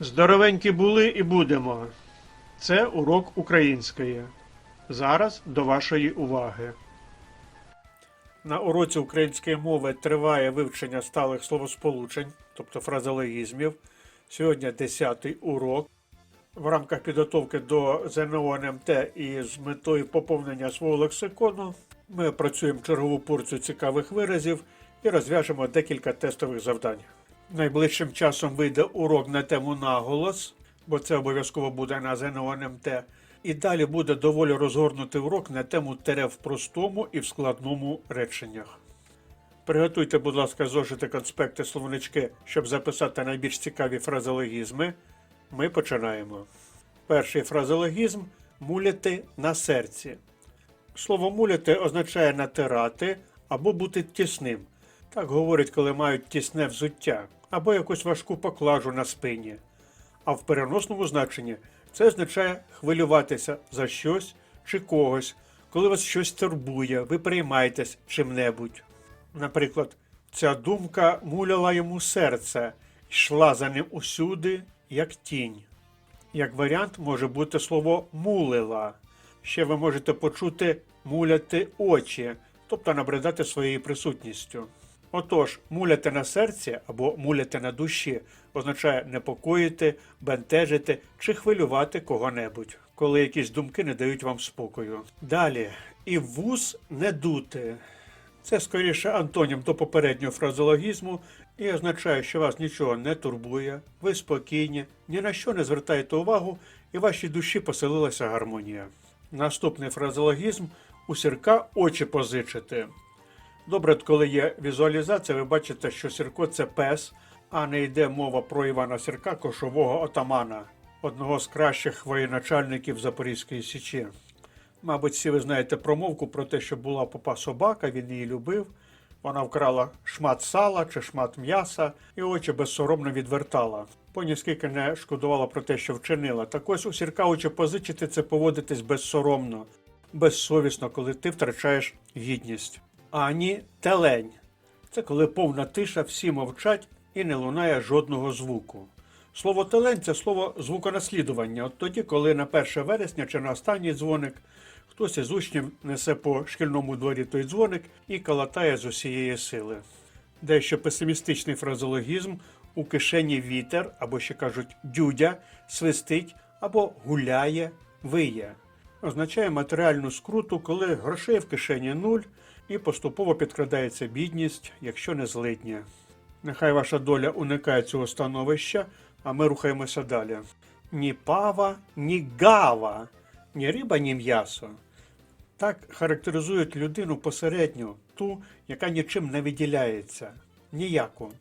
Здоровенькі були і будемо. Це урок української. Зараз до вашої уваги. На уроці української мови триває вивчення сталих словосполучень, тобто фразеологізмів. Сьогодні 10-й урок. В рамках підготовки до ЗНО НМТ і з метою поповнення свого лексикону ми працюємо чергову порцію цікавих виразів і розв'яжемо декілька тестових завдань. Найближчим часом вийде урок на тему наголос, бо це обов'язково буде на ЗНО НМТ. І далі буде доволі розгорнутий урок на тему тере в простому і в складному реченнях. Приготуйте, будь ласка, зошити конспекти словнички, щоб записати найбільш цікаві фразеологізми. Ми починаємо. Перший фразеологізм муляти на серці. Слово муляти означає натирати або бути тісним. Так говорять, коли мають тісне взуття або якусь важку поклажу на спині. А в переносному значенні це означає хвилюватися за щось чи когось, коли вас щось турбує, ви переймаєтесь чим-небудь. Наприклад, ця думка муляла йому серце, йшла за ним усюди, як тінь. Як варіант може бути слово мулила. Ще ви можете почути муляти очі, тобто набридати своєю присутністю. Отож, муляти на серці або муляти на душі означає непокоїти, бентежити чи хвилювати кого-небудь, коли якісь думки не дають вам спокою. Далі, і в вуз не дути. Це скоріше антонім до попереднього фразеологізму і означає, що вас нічого не турбує, ви спокійні, ні на що не звертаєте увагу, і в вашій душі поселилася гармонія. Наступний фразеологізм у сірка очі позичити. Добре, коли є візуалізація, ви бачите, що Сірко це пес, а не йде мова про Івана Сірка, кошового отамана, одного з кращих воєначальників Запорізької Січі. Мабуть, всі ви знаєте промовку про те, що була попа собака, він її любив. Вона вкрала шмат сала чи шмат м'яса і очі безсоромно відвертала. Поні скільки не шкодувала про те, що вчинила. Так ось у сірка очі позичити це поводитись безсоромно, безсовісно, коли ти втрачаєш гідність. Ані телень. Це коли повна тиша, всі мовчать і не лунає жодного звуку. Слово телень це слово звуконаслідування. От тоді, коли на 1 вересня чи на останній дзвоник хтось із учнів несе по шкільному дворі той дзвоник і калатає з усієї сили. Дещо песимістичний фразеологізм у кишені вітер, або ще кажуть дюдя, свистить або гуляє, виє. Означає матеріальну скруту, коли грошей в кишені нуль і поступово підкрадається бідність, якщо не злидня. Нехай ваша доля уникає цього становища, а ми рухаємося далі. Ні пава, ні гава, ні риба, ні м'ясо. Так характеризують людину посередню, ту, яка нічим не виділяється. Ніяку.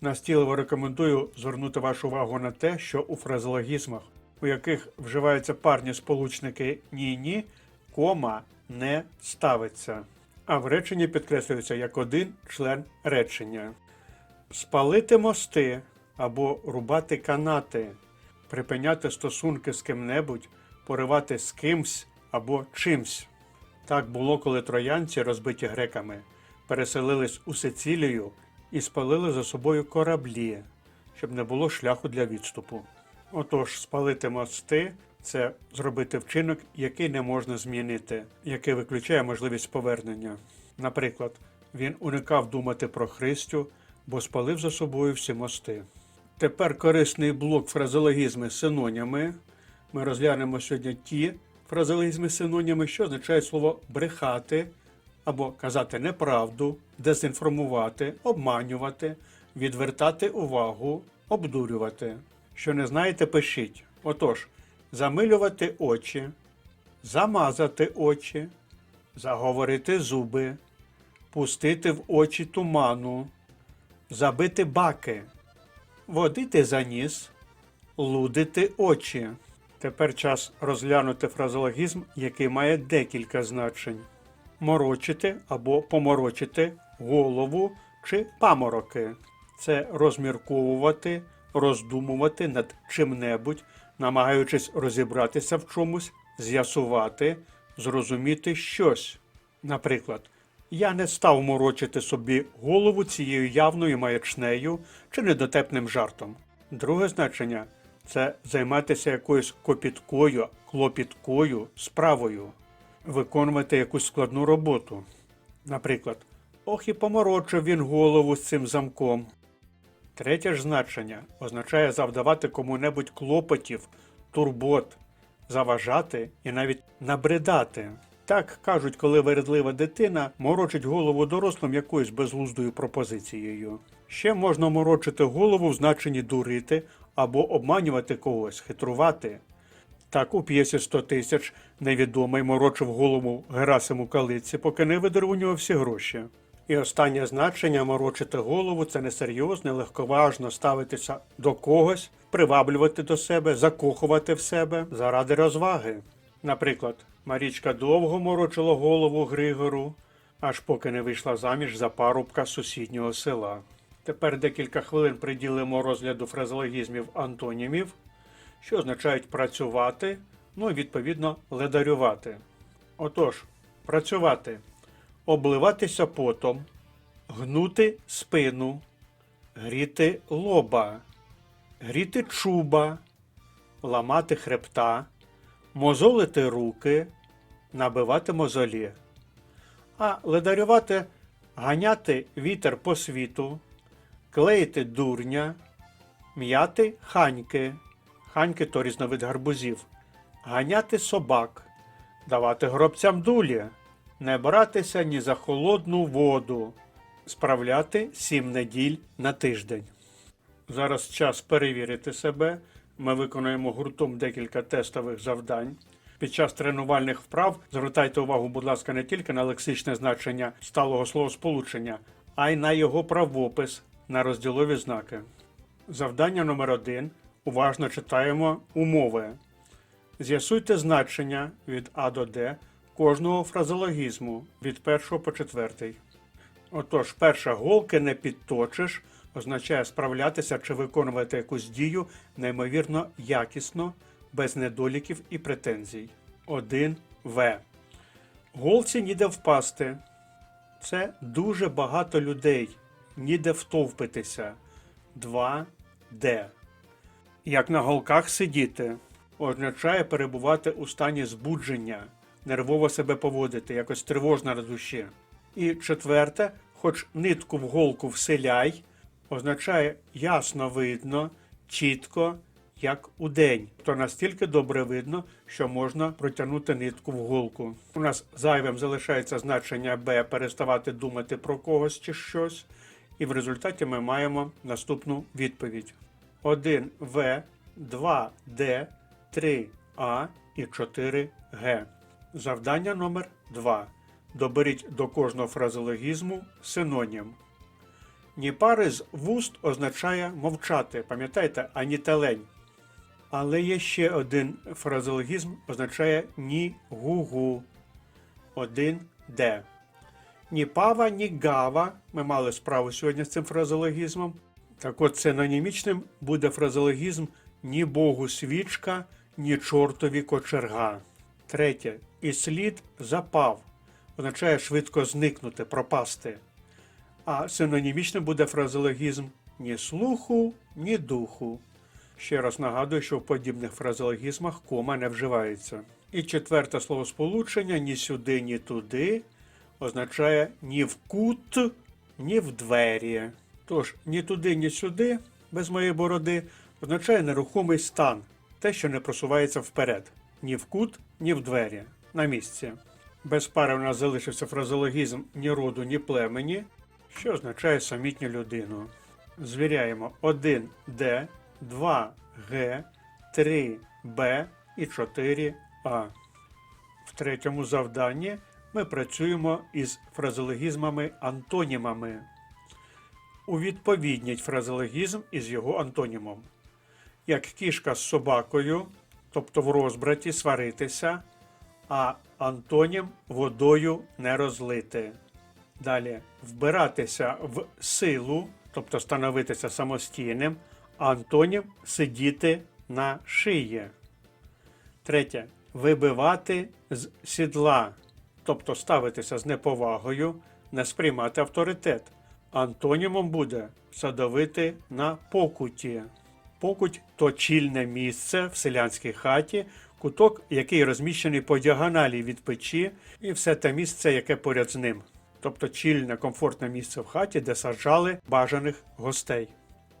Настійливо рекомендую звернути вашу увагу на те, що у фразеологізмах, у яких вживаються парні сполучники ні-ні, кома не ставиться, а в реченні підкреслюється як один член речення. Спалити мости або рубати канати, припиняти стосунки з ким-небудь, поривати з кимсь або чимсь. Так було, коли троянці, розбиті греками, переселились у Сицилію і спалили за собою кораблі, щоб не було шляху для відступу. Отож, спалити мости це зробити вчинок, який не можна змінити, який виключає можливість повернення. Наприклад, він уникав думати про Христю, бо спалив за собою всі мости. Тепер корисний блок фразеологізми з синоніми. Ми розглянемо сьогодні ті фразеологізми з синоніми, що означають слово брехати або казати неправду, дезінформувати, обманювати, відвертати увагу, обдурювати. Що не знаєте, пишіть. Отож, замилювати очі, замазати очі, заговорити зуби, пустити в очі туману, забити баки, водити за ніс, лудити очі. Тепер час розглянути фразеологізм, який має декілька значень: морочити або поморочити голову чи памороки. Це розмірковувати, роздумувати над чим-небудь, намагаючись розібратися в чомусь, з'ясувати, зрозуміти щось. Наприклад, я не став морочити собі голову цією явною маячнею чи недотепним жартом. Друге значення це займатися якоюсь копіткою, клопіткою справою, виконувати якусь складну роботу. Наприклад, ох і поморочив він голову з цим замком. Третє ж значення означає завдавати кому-небудь клопотів, турбот, заважати і навіть набридати. Так кажуть, коли вередлива дитина морочить голову дорослим якоюсь безглуздою пропозицією. Ще можна морочити голову в значенні дурити або обманювати когось, хитрувати. Так у п'єсі «100 тисяч невідомий морочив голову Герасиму Калиці, поки не видер у нього всі гроші. І останнє значення морочити голову це несерйозно, легковажно ставитися до когось, приваблювати до себе, закохувати в себе заради розваги. Наприклад, Марічка довго морочила голову Григору, аж поки не вийшла заміж за парубка сусіднього села. Тепер декілька хвилин приділимо розгляду фразеологізмів антонімів, що означають працювати, ну і відповідно ледарювати. Отож, працювати обливатися потом, гнути спину, гріти лоба, гріти чуба, ламати хребта, мозолити руки, набивати мозолі. А ледарювати ганяти вітер по світу, клеїти дурня, м'яти ханьки, ханьки то різновид гарбузів, ганяти собак, давати гробцям дулі, не братися ні за холодну воду, справляти сім неділь на тиждень. Зараз час перевірити себе. Ми виконуємо гуртом декілька тестових завдань. Під час тренувальних вправ звертайте увагу, будь ласка, не тільки на лексичне значення сталого словосполучення, а й на його правопис на розділові знаки. Завдання номер один. Уважно читаємо умови. З'ясуйте значення від А до Д кожного фразеологізму від першого по четвертий. Отож, перша голки не підточиш означає справлятися чи виконувати якусь дію неймовірно якісно, без недоліків і претензій. 1 В. Голці ніде впасти. Це дуже багато людей. Ніде втовпитися. 2 Д. Як на голках сидіти означає перебувати у стані збудження, нервово себе поводити, якось тривожно душі. І четверте, хоч нитку в голку вселяй, означає ясно видно, чітко, як у день. То настільки добре видно, що можна протягнути нитку в голку. У нас зайвим залишається значення Б переставати думати про когось чи щось, і в результаті ми маємо наступну відповідь: 1 В, 2 Д, 3 А і 4 Г. Завдання номер 2. Доберіть до кожного фразеологізму синонім. Ні пари з вуст означає мовчати, пам'ятаєте, ані телень. Але є ще один фразеологізм, означає ні гу-гу. Один де. Ні пава, ні гава. Ми мали справу сьогодні з цим фразеологізмом. Так от синонімічним буде фразеологізм ні Богу свічка, ні чортові кочерга. Третє. І слід запав. Означає швидко зникнути, пропасти. А синонімічним буде фразеологізм ні слуху, ні духу. Ще раз нагадую, що в подібних фразеологізмах кома не вживається. І четверте словосполучення ні сюди, ні туди означає ні в кут, ні в двері. Тож ні туди, ні сюди, без моєї бороди, означає нерухомий стан, те, що не просувається вперед. Ні в кут, ні в двері. На місці. Без пари у нас залишився фразеологізм ні роду, ні племені, що означає самітню людину. Звіряємо 1 Д, 2 Г, 3 Б і 4 А. В третьому завданні ми працюємо із фразеологізмами-антонімами. Увідповідніть фразеологізм із його антонімом. Як кішка з собакою, тобто в розбраті сваритися, а антонім водою не розлити. Далі вбиратися в силу, тобто становитися самостійним, антонім сидіти на шиї. Третє. Вибивати з сідла, тобто ставитися з неповагою, не сприймати авторитет. Антонімом буде садовити на покуті. Покуть то чільне місце в селянській хаті, куток, який розміщений по діагоналі від печі, і все те місце, яке поряд з ним. Тобто чільне, комфортне місце в хаті, де саджали бажаних гостей.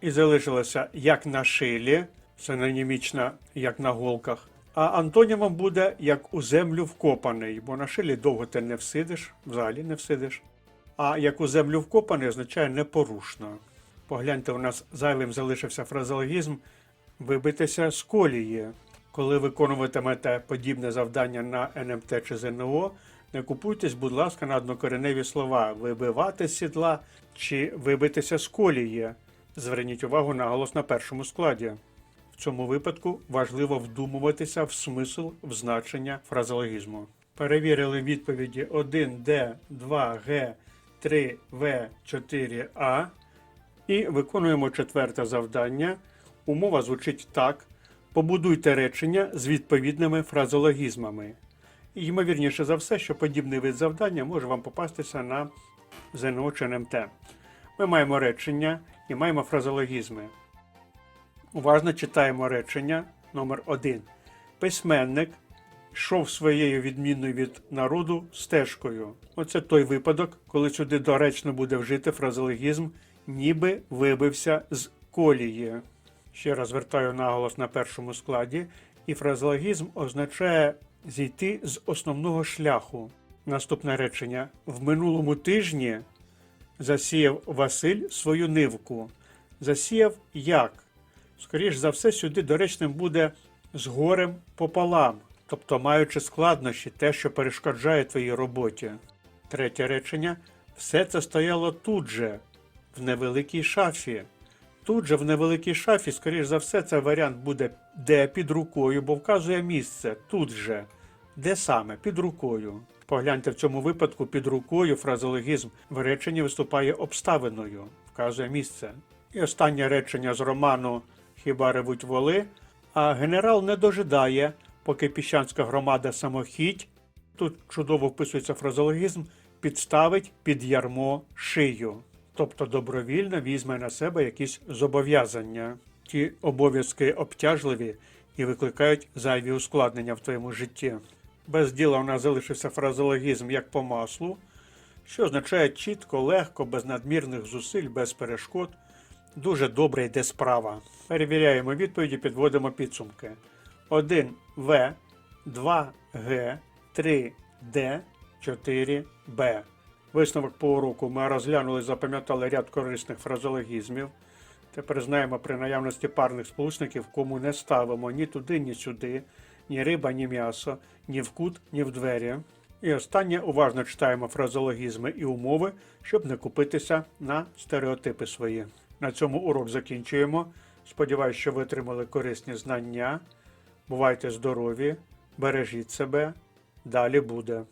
І залишилося як на шилі, синонімічно як на голках. А антонімом буде як у землю вкопаний, бо на шилі довго ти не всидиш, взагалі не всидиш. А як у землю вкопаний означає непорушно. Погляньте, у нас зайвим залишився фразеологізм вибитися з колії. Коли виконуватимете подібне завдання на НМТ чи ЗНО, не купуйтесь, будь ласка, на однокореневі слова вибивати з сідла чи вибитися з колії. Зверніть увагу на голос на першому складі. В цьому випадку важливо вдумуватися в смисл в значення фразеологізму. Перевірили відповіді 1D, 2G, 3В, 4А і виконуємо четверте завдання. Умова звучить так: побудуйте речення з відповідними фразеологізмами. І ймовірніше за все, що подібний вид завдання може вам попастися на ЗНО чи НМТ. Ми маємо речення і маємо фразеологізми. Уважно читаємо речення номер 1 Письменник йшов своєю відмінною від народу стежкою. Оце той випадок, коли сюди доречно буде вжити фразеологізм, ніби вибився з колії. Ще раз звертаю наголос на першому складі, і фразеологізм означає зійти з основного шляху. Наступне речення: в минулому тижні засіяв Василь свою нивку. Засіяв як? Скоріш за все, сюди доречним буде з горем пополам, тобто маючи складнощі, те, що перешкоджає твоїй роботі. Третє речення: все це стояло тут же, в невеликій шафі. Тут же в невеликій шафі, скоріш за все, це варіант буде де під рукою, бо вказує місце тут же. Де саме? Під рукою. Погляньте в цьому випадку під рукою фразеологізм в реченні виступає обставиною, вказує місце. І останнє речення з роману Хіба ревуть воли, а генерал не дожидає, поки піщанська громада самохідь, тут чудово вписується фразеологізм, підставить під ярмо шию. Тобто добровільно візьме на себе якісь зобов'язання. Ті обов'язки обтяжливі і викликають зайві ускладнення в твоєму житті. Без діла у нас залишився фразеологізм як по маслу, що означає чітко, легко, без надмірних зусиль, без перешкод. Дуже добре йде справа. Перевіряємо відповіді, підводимо підсумки. 1В, 2Г, 3Д, 4Б. Висновок по уроку ми розглянули запам'ятали ряд корисних фразеологізмів. Тепер знаємо при наявності парних сполучників, кому не ставимо ні туди, ні сюди, ні риба, ні м'ясо, ні в кут, ні в двері. І останнє уважно читаємо фразеологізми і умови, щоб не купитися на стереотипи свої. На цьому урок закінчуємо. Сподіваюсь, що ви отримали корисні знання. Бувайте здорові, бережіть себе. Далі буде.